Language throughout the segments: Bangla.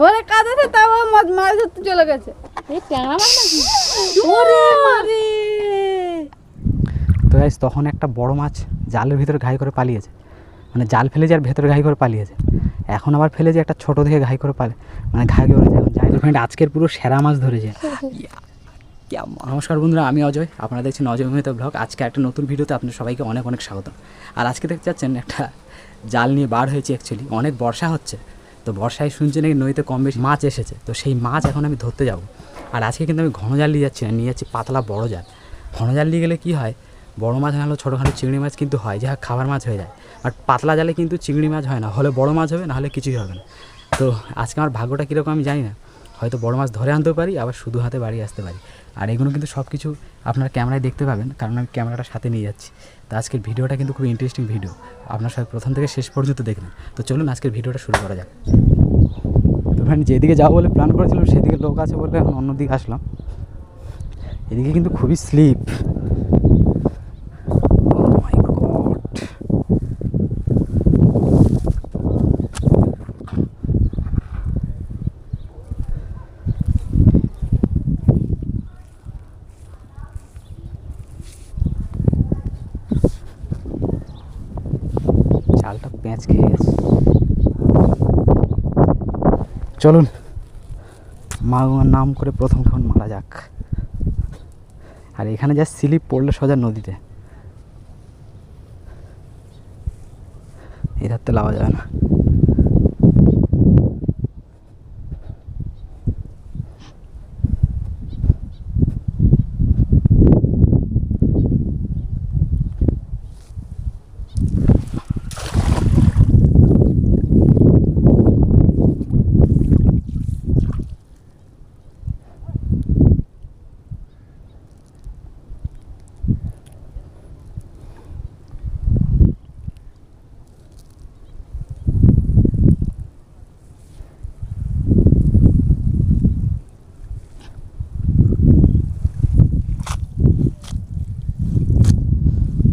বলে কাঁদাতে তাও ও মাছ মাছ ধরতে চলে গেছে। এই ট্যাংরা মাছ নাকি? ওরে মারে! তো গাইস তখন একটা বড় মাছ জালের ভিতরে ঘাই করে পালিয়েছে। মানে জাল ফেলেছে আর ভেতরে ঘাই করে পালিয়েছে। এখন আবার ফেলে যে একটা ছোট থেকে ঘাই করে পালে মানে ঘাই এখন যাই ফ্রেন্ড আজকের পুরো সেরা মাছ ধরেছে। ইয়া, নমস্কার বন্ধুরা আমি অজয়। আপনারা দেখছেন অজয় মেহতা ব্লগ আজকে একটা নতুন ভিডিওতে আপনাদের সবাইকে অনেক অনেক স্বাগত আর আজকে দেখতে পাচ্ছেন একটা জাল নিয়ে বার হয়েছে অ্যাকচুয়ালি অনেক বর্ষা হচ্ছে। তো বর্ষায় শুনছি নাকি নদীতে কম বেশি মাছ এসেছে। তো সেই মাছ এখন আমি ধরতে যাব। আর আজকে কিন্তু আমি ঘন জাল নিয়ে যাচ্ছি না, নিয়ে যাচ্ছি পাতলা বড় জাল। ঘন জাল নিয়ে গেলে কী হয়? বড় মাছ হলো ছোটোখাটো চিংড়ি মাছ কিন্তু হয় যা খাবার মাছ হয়ে যায়। আর পাতলা জালে কিন্তু চিংড়ি মাছ হয় না, হলে বড় মাছ হবে, না হলে কিছুই হবে না। তো আজকে আমার ভাগ্যটা কীরকম আমি জানি না। হয়তো বড় মাছ ধরে আনতেও পারি, আবার শুধু হাতে বাড়ি আসতে পারি। আর এগুলো কিন্তু সব কিছু আপনার ক্যামেরায় দেখতে পাবেন, কারণ আমি ক্যামেরাটা সাথে নিয়ে যাচ্ছি। তো আজকের ভিডিওটা কিন্তু খুব ইন্টারেস্টিং ভিডিও আপনার সাথে প্রথম থেকে শেষ পর্যন্ত দেখবেন। তো চলুন আজকের ভিডিওটা শুরু করা যাক। তো ফ্রেন্ড যেদিকে যাব বলে প্ল্যান করেছিলাম, সেদিকে লোক আছে বলে এখন অন্যদিকে আসলাম। এদিকে কিন্তু খুবই স্লিপ প্যাঁচ খেয়ে গেছে চলুন মা গঙ্গার নাম করে প্রথম খান মারা যাক। আর এখানে যা স্লিপ পড়লে সোজা নদীতে। এটার তো লাভা যাবে না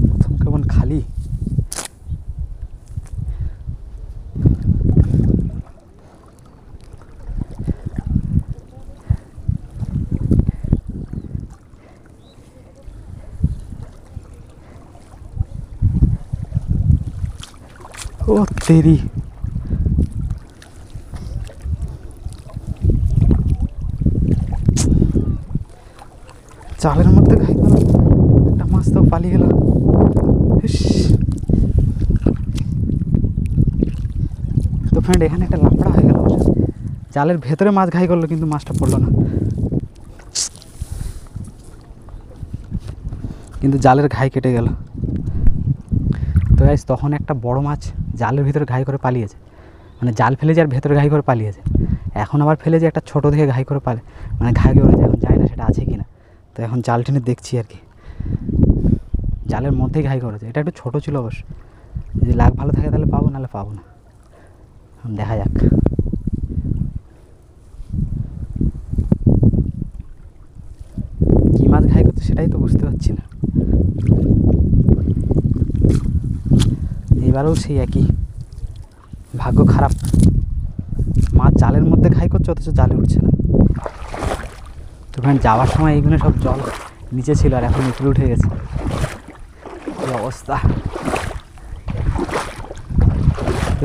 প্রথম কেমন খালি ও তেরি। চালের মধ্যে খাই গেল। একটা মাছ তো পালিয়ে গেল। তো ফ্রেন্ড এখানে একটা লাফড়া হয়ে গেল। জালের ভেতরে মাছ ঘাই করল, কিন্তু মাছটা পড়ল না। কিন্তু জালের ঘাই কেটে গেল। তো গাইস তখন একটা বড় মাছ জালের ভিতরে ঘাই করে পালিয়েছে। মানে জাল ফেলেছে আর ভেতরে ঘাই করে পালিয়েছে। এখন আবার ফেলে যে একটা ছোট থেকে ঘাই করে পালে মানে ঘাই করেছে এখন জানি না সেটা আছে কি না তো এখন জাল টেনে দেখছি আর কি। জালের মধ্যেই ঘাই করেছে। এটা একটু ছোটো ছিল অবশ্য। যদি লাগ ভালো থাকে তাহলে পাবো, নাহলে পাবো না। এখন দেখা যাক। কী মাছ ঘাই করছে সেটাই তো বুঝতে পারছি না। এবারেও সেই একই। ভাগ্য খারাপ। মাছ জালের মধ্যে খাই করছে, অথচ জালে উঠছে না। তো ওখানে যাওয়ার সময় এইগুলো সব জল নিচে ছিল আর এখন উপরে উঠে গেছে। কি অবস্থা?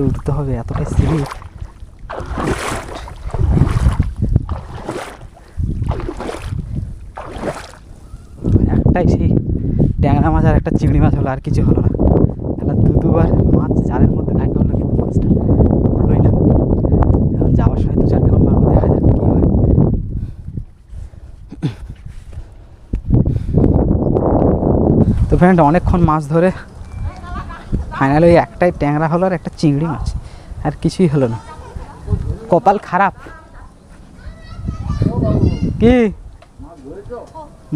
উঠতে হবে, এতটাই স্লিপ একটাই সেই ট্যাংরা মাছ আর একটা চিংড়ি মাছ হলো, আর কিছু হলো না। দুবার মাছ জালের মধ্যে ঘাই করল কিন্তু মাছটা উঠলোই না এখন যাওয়ার সময় দু চার মারবো দেখা যাক কী হয়। তো ফ্রেন্ড অনেকক্ষণ মাছ ধরে ফাইনালি ওই একটাই ট্যাংরা হলো আর একটা চিংড়ি মাছ, আর কিছুই হলো না। কপাল খারাপ। কি?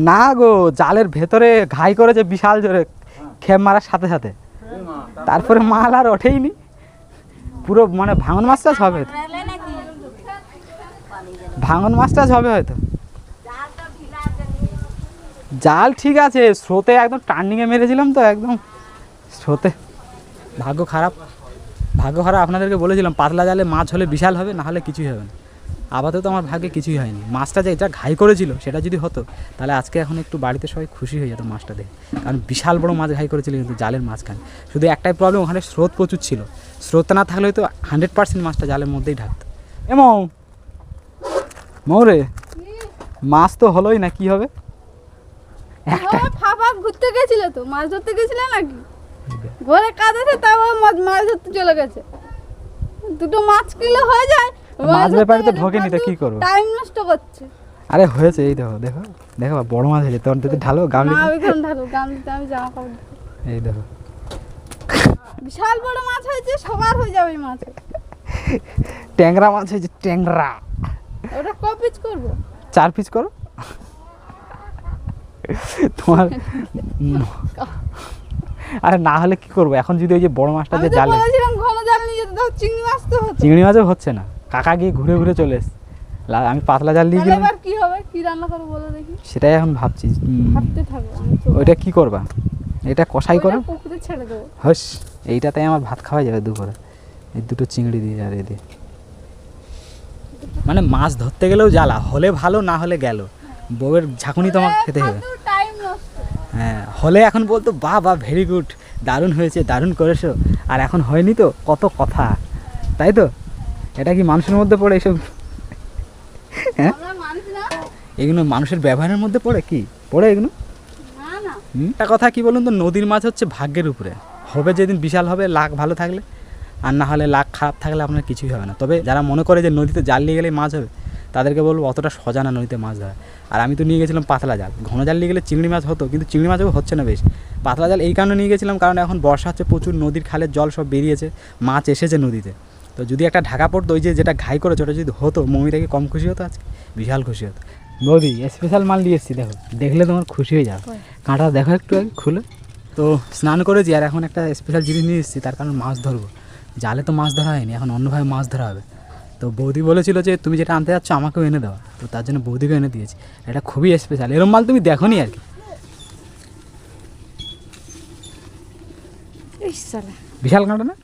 না গো, জালের ভেতরে ঘাই করেছে বিশাল জোরে, খেপ মারার সাথে সাথে। তারপরে মাল আর ওঠেইনি। পুরো মানে ভাঙন মাছ টাছ হবে। ভাঙন মাছ টাছ হবে হয়তো। জাল ঠিক আছে, স্রোতে একদম টার্নিংয়ে মেরেছিলাম তো একদম স্রোতে। ভাগ্য খারাপ। ভাগ্য খারাপ, আপনাদেরকে বলেছিলাম, পাতলা জালে মাছ হলে বিশাল হবে না হলে কিছুই হবে না। আপাতত আমার ভাগ্যে কিছুই হয়নি। মাছটা যে এটা ঘাই করেছিল সেটা যদি হতো তাহলে আজকে এখন একটু বাড়িতে সবাই খুশি হয়ে যেত মাছটা দেখে। কারণ বিশাল বড় মাছ ঘাই করেছিল কিন্তু জালের মাঝখানে। শুধু একটাই প্রবলেম ওখানে স্রোত প্রচুর ছিল। স্রোত না থাকলে হয়তো হান্ড্রেড পার্সেন্ট মাছটা জালের মধ্যেই ঢাকতো। এমন মৌরে মাছ তো হলোই না কি হবে? একটা ও ফাফা ঘুরতে গেছিল তো মাছ ধরতে গেছিলে নাকি? ঘরে আছে তাও মাছ ধরতে চলে গেছে। দুটো মাছ কিলো হয়ে যায় মাছ ব্যাপারে তো ঢোকেনি তো কি করব? টাইম নষ্ট করছে। আরে হয়েছে এই দেখো দেখো দেখো বড় মাছ হয়েছে তোর যদি ঢালো গামলি না ওইখানে ঢালু গামলিতে আমি জামা কাপড় এই দেখো। বিশাল বড় মাছ হয়েছে সবার হয়ে যাবে মাছ। ট্যাংরা মাছ হয়েছে ট্যাংরা। ওটা ক পিস করব? চার পিস করো। তোমার আরে না হলে কি করব? এখন যদি ওই যে বড় মাছটা যে জালে চিংড়ি মাছ তো চিংড়ি মাছও হচ্ছে না। কাকা গিয়ে ঘুরে ঘুরে চলে এসছে। আমি পাতলা জাল দিয়ে গেলাম কি হবে? কি রান্না করব বলো দেখি। সেটাই এখন ভাবছি ভাবতে থাকো ওইটা কি করবা? এটা কষাই করো। পুকুরে ছেড়ে দেবো। হস এইটাতে আমার ভাত খাওয়া যাবে দুপুরে। এই দুটো চিংড়ি দিয়ে আর এ দিয়ে। মানে মাছ ধরতে গেলেও জ্বালা হলে ভালো না হলে গেল। বউয়ের ঝাঁকুনি তোমাকে খেতে হবে। হ্যাঁ হলে এখন বলতো বাহ বা ভেরি গুড দারুণ হয়েছে দারুণ করেছ। আর এখন হয়নি তো কত কথা। তাই তো? এটা কি মানুষের মধ্যে পড়ে এসব? হ্যাঁ? এগুলো মানুষের ব্যবহারের মধ্যে পড়ে কি? পড়ে এগুলো? একটা কথা কি বলুন তো নদীর মাছ হচ্ছে ভাগ্যের উপরে। হবে যেদিন বিশাল হবে লাখ ভালো থাকলে। আর না হলে লাখ খারাপ থাকলে আপনার কিছুই হবে না। তবে যারা মনে করে যে নদীতে জাল নিয়ে গেলেই মাছ হবে তাদেরকে বলব অতটা সজা না নদীতে মাছ ধরা। আর আমি তো নিয়ে গেছিলাম পাতলা জাল। ঘন জাল নিয়ে গেলে চিংড়ি মাছ হতো কিন্তু চিংড়ি মাছও হচ্ছে না বেশ। পাতলা জাল এই কারণে নিয়ে গেছিলাম কারণ এখন বর্ষা হচ্ছে প্রচুর নদীর খালের জল সব বেরিয়েছে মাছ এসেছে নদীতে। তো যদি একটা ঢাকা পড়তো ওই যে যেটা ঘাই করেছে ওটা যদি হতো মমিটাকে কম খুশি হতো আজকে? বিশাল খুশি হতো। নদী স্পেশাল মাল নিয়ে এসেছি দেখো দেখলে তোমার খুশি হয়ে যাবে। কাঁটা দেখো একটু খুলে। তো স্নান করেছি আর এখন একটা স্পেশাল জিনিস নিয়ে এসেছি তার কারণ মাছ ধরবো। জালে তো মাছ ধরা হয়নি এখন অন্যভাবে মাছ ধরা হবে। তো বৌদি বলেছিল যে তুমি যেটা আনতে যাচ্ছ আমাকেও এনে দেওয়া তো তার জন্য বৌদিকে এনে দিয়েছি। এটা খুবই স্পেশাল এরম মাল তুমি দেখো নি আর কি। বিশাল কাঁটা না?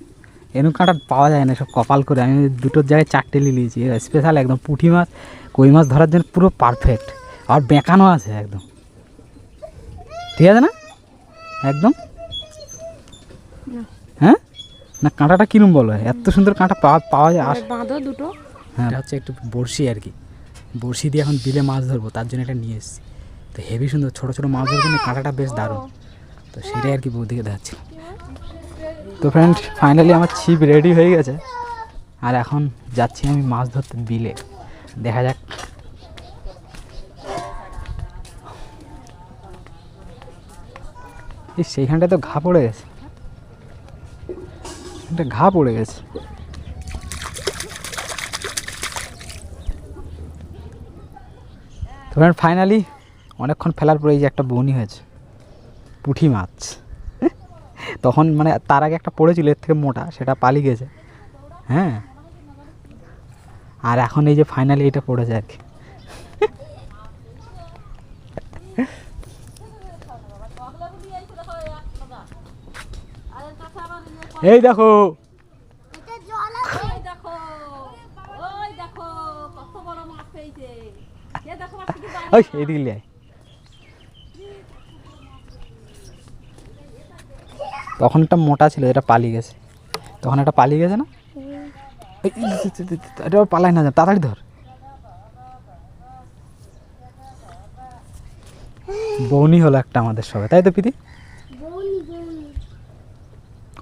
এরকম কাঁটা পাওয়া যায় না সব কপাল করে। আমি দুটোর জায়গায় চারটে নিয়ে নিয়েছি স্পেশাল একদম পুঁটি মাছ কই মাছ ধরার জন্য পুরো পারফেক্ট আর বেঁকানো আছে একদম। ঠিক আছে না? একদম? হ্যাঁ? না কাঁটাটা কিরম বলো? এত সুন্দর কাঁটা পাওয়া পাওয়া যায়। আস বাঁধো দুটো। হ্যাঁ। হচ্ছে একটু বড়শি আর কি। বড়শি দিয়ে এখন বিলে মাছ ধরবো তার জন্য এটা নিয়ে এসেছি। তো হেভি সুন্দর ছোটো ছোটো মাছ ধরার জন্য কাঁটাটা বেশ দারুণ। তো সেটাই আর কি বৌদিকে দেখাচ্ছি তো ফ্রেন্ড ফাইনালি আমার ছিপ রেডি হয়ে গেছে। আর এখন যাচ্ছি আমি মাছ ধরতে বিলে। দেখা যাক। সেইখানটায় তো ঘা পড়ে গেছে। ঘা পড়ে গেছে। তো ফ্রেন্ড ফাইনালি অনেকক্ষণ ফেলার পরে এই যে একটা বনি হয়েছে। পুঁটি মাছ। তখন মানে তার আগে একটা পড়েছিল এর থেকে মোটা সেটা পালিয়ে গেছে। হ্যাঁ? আর এখন এই যে ফাইনালি এটা পড়েছে আর কি। এই দেখো। ওই দেখো ওই দেখো কত বড় মাছ পেয়েছে কে দেখো মাছটা কি দারুণ। ওই এদিকে লিয়ে আয়। তখন একটা মোটা ছিল এটা পালিয়ে গেছে। তখন একটা পালিয়ে গেছে না? এটা পালায় না, তাড়াতাড়ি ধর। বৌনি হলো একটা আমাদের সবাই, তাই তো পিতি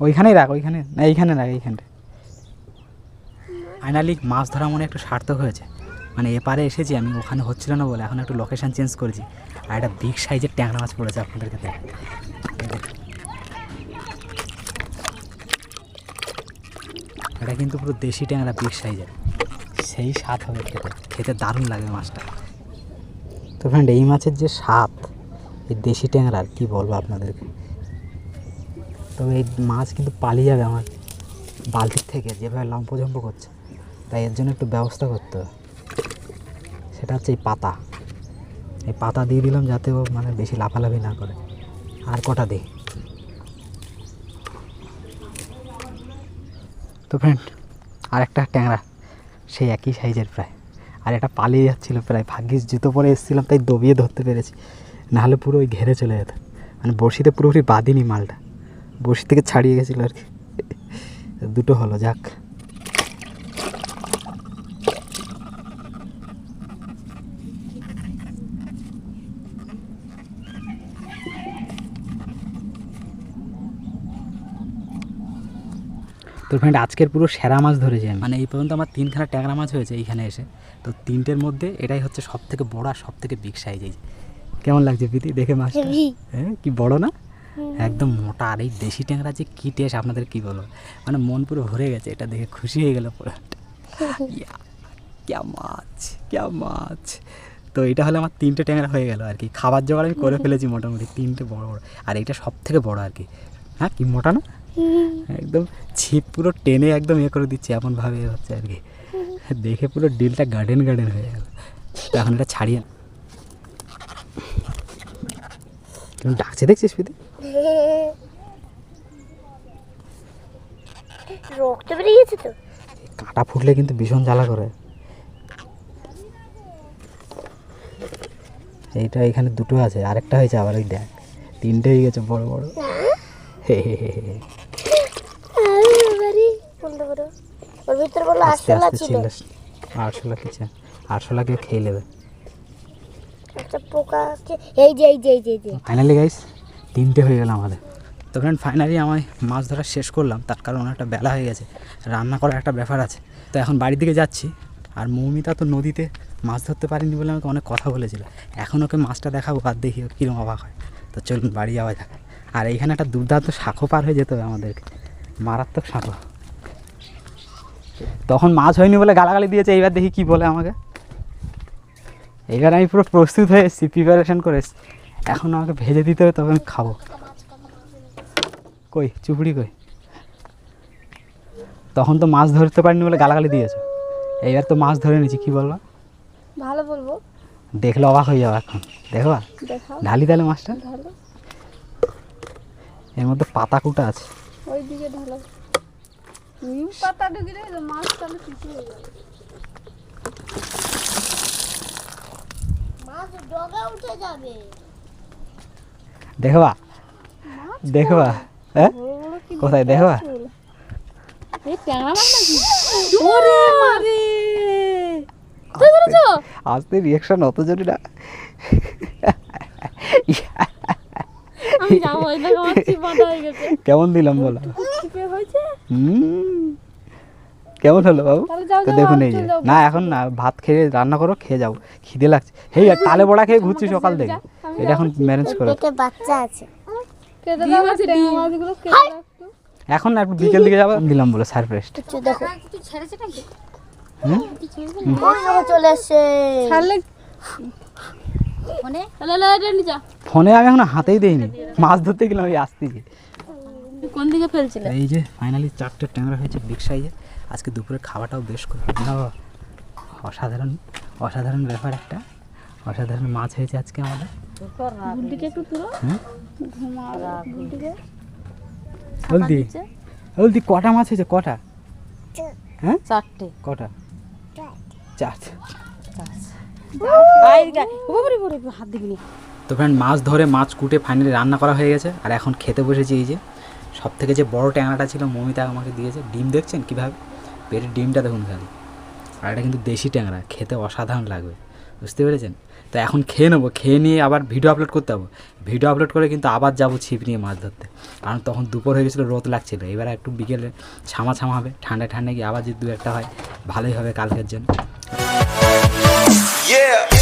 ওইখানেই রাখ, ওইখানে, না, এইখানে রাখ এইখানটা ফাইনালি মাছ ধরা মনে একটু সার্থক হয়েছে। মানে এপারে এসেছি আমি, ওখানে হচ্ছিল না বলে, এখন একটু লোকেশান চেঞ্জ করেছি। আর একটা বিগ সাইজের ট্যাংরা মাছ পড়েছে আপনাদেরকে দেখ। এটা কিন্তু পুরো দেশি ট্যাংরা বিগ সাইজের সেই স্বাদ হবে খেতে। খেতে দারুণ লাগে মাছটা। তো ফ্রেন্ড এই মাছের যে স্বাদ, এই দেশি ট্যাংরার কি বলব আপনাদেরকে? তবে এই মাছ কিন্তু পালিয়ে যাবে আমার বালতির থেকে, যেভাবে লম্পজম্প করছে। তাই এর জন্য একটু ব্যবস্থা করতে হবে। সেটা হচ্ছে এই পাতা। এই পাতা দিয়ে দিলাম যাতে ও মানে বেশি লাফালাফি না করে। আর কটা দিই? তো ফ্রেন্ড আর একটা ট্যাংরা, সেই একই সাইজের প্রায়। আর এটা পালিয়ে যাচ্ছিল প্রায়, ভাগ্যিস জুতো পরে এসেছিলাম, তাই দবিয়ে ধরতে পেরেছি। নাহলে পুরো ওই ঘেরে চলে যেত। মানে বড়শিতে পুরোপুরি বাঁধিনি মালটা। বড়শি থেকে ছাড়িয়ে গেছিল আর কি। দুটো হলো, যাক। তো ফ্রেন্ড আজকের পুরো সেরা মাছ ধরেছি আমি। মানে এই পর্যন্ত আমার তিনখানা ট্যাংরা মাছ হয়েছে এইখানে এসে। তো তিনটের মধ্যে এটাই হচ্ছে সব থেকে বড় আর সব থেকে বিগ সাইজ এই কেমন লাগছে প্রীতি? দেখে মাছ হ্যাঁ? কি বড় না? একদম মোটা। আর এই দেশি ট্যাংরা যে কী টেস্ট আপনাদের কি বলব? মানে মন পুরো ভরে গেছে। এটা দেখে খুশি হয়ে গেল পুরো। ক্যা মাছ ক্যা মাছ। তো এটা হলে আমার তিনটে ট্যাংরা হয়ে গেল আর কি। খাবার জোগাড় আমি করে ফেলেছি মোটামুটি। তিনটে বড় বড়। আর এইটা সব থেকে বড় আর কি। হ্যাঁ? কি মোটা না? একদম ছিপ পুরো টেনে একদম ইয়ে করে দিচ্ছে এমনভাবে এ হচ্ছে আর কি। দেখে পুরো ডিলটা গার্ডেন গার্ডেন হয়ে গেল। এখন এটা ছাড়িয়ে তুমি ডাকছে দেখছিস পিদি রক্ত বেরিয়ে গেছে তো। কাঁটা ফুটলে কিন্তু ভীষণ জ্বালা করে। এইটা এখানে দুটো আছে আরেকটা হয়েছে আবার ওই দেখ তিনটে হয়ে গেছে বড় বড়। হে হে হে। হে। করো ওর ভিতরে বলো আরশোলা ছিল। ছিল আরশোলা কিছু আরশোলাকে খেয়ে নেবে। একটা এই যে এই যে এই যে ফাইনালি গাইস তিনটে হয়ে গেল আমাদের। তো ফ্রেন্ড ফাইনালি আমি মাছ ধরা শেষ করলাম তার কারণ অনেকটা বেলা হয়ে গেছে রান্না করার একটা ব্যাপার আছে। তো এখন বাড়ির দিকে যাচ্ছি আর মৌমিতা তো নদীতে মাছ ধরতে পারিনি বলে আমাকে অনেক কথা বলেছিল। এখন ওকে মাছটা দেখাবো আর দেখি ও কীরকম অবাক হয়। তো চলুন বাড়ি যাওয়া যাক। আর এইখানে একটা দুর্দান্ত শাঁখো পার হয়ে যেতে হবে আমাদেরকে। মারাত্মক শাঁখো তখন মাছ হয়নি বলে গালাগালি দিয়েছে এইবার দেখি কি বলে আমাকে। এইবার আমি পুরো প্রস্তুত হয়ে এসেছি প্রিপারেশন করে এসেছি। এখন আমাকে ভেজে দিতে হবে তবে আমি খাব। কই চুপড়ি কই? তখন তো মাছ ধরতে পারিনি বলে গালাগালি দিয়েছ। এইবার তো মাছ ধরে নিয়েছি কি বলবা ভালো বলব। দেখলে অবাক হয়ে যাবে এখন। দেখবা দেখাও। ঢালি তাহলে মাছটা। এর মধ্যে পাতা কুটা আছে। ওই দিকে ঢালো। নিম পাতা ঢুকিলে মাছ তাহলে কিছু হয়ে যাবে। মাছ ডগা উঠে যাবে। দেখবা? দেখবা? হ্যাঁ? কোথায়? দেখবা। এই ট্যাংরা মাছ নাকি? ওরে মারে! তুই ধরেছো? আসতে রিয়াকশন অত জরুরি না। আমি যাব দেখো আমার চিপ বাঁধা হয়ে গেছে। কেমন দিলাম বলো? চিপে হয়েছে? হুম। কেমন হলো বাবু? তো দেখুন এই যে। না এখন না ভাত খেয়ে রান্না করো খেয়ে যাও। খিদে লাগছে। হেই আর তালে বড়া খেয়ে ঘুরছি সকাল থেকে। এটা এখন ম্যানেজ করো। পেটে বাচ্চা আছে। এখন না একটু বিকেল দিকে যাব। দিলাম বলে সারপ্রাইজ কিছু দেখো হুম? ওই দেখো চলে এসছে। ছাড়লে ফোনে? লে লে এটা নিয়ে যা। ফোনে আমি এখন হাতেই দেইনি। মাছ ধরতে গেলাম এই আসতেছি তুই কোন দিকে ফেলছিলে? এই যে ফাইনালি চারটে ট্যাংরা হয়েছে বিগ সাইজে আজকে দুপুরে খাওয়াটাও বেশ করে না বাবা, অসাধারণ অসাধারণ ব্যাপার একটা। অসাধারণ মাছ হয়েছে আজকে আমাদের। গুলটিকে হলদি। হলদি কটা মাছ হয়েছে? কটা? হ্যাঁ? চারটে। কটা? চারটে। ওরে তো ফ্রেন্ড মাছ ধরে মাছ কুটে ফাইনালি রান্না করা হয়ে গেছে, আর এখন খেতে বসেছি এই যে। সব থেকে যে বড় ট্যাংরাটা ছিল, মমিতা আমাকে দিয়েছে। ডিম দেখছেন কীভাবে? পেটের ডিমটা দেখুন খালি। আর এটা কিন্তু দেশি ট্যাংরা, খেতে অসাধারণ লাগবে। বুঝতে পেরেছেন? তো এখন খেয়ে নেব, খেয়ে নিয়ে আবার ভিডিও আপলোড করতে হবে। ভিডিও আপলোড করে কিন্তু আবার যাব ছিপ নিয়ে মাছ ধরতে। কারণ তখন দুপুর হয়ে গেছিল, রোদ লাগছিল। এবার একটু বিকেলে ছামা ছামা হবে। ঠান্ডা ঠান্ডা গিয়ে আবার যদি দু একটা হয়, ভালোই হবে কালকের জন্য। Yeah.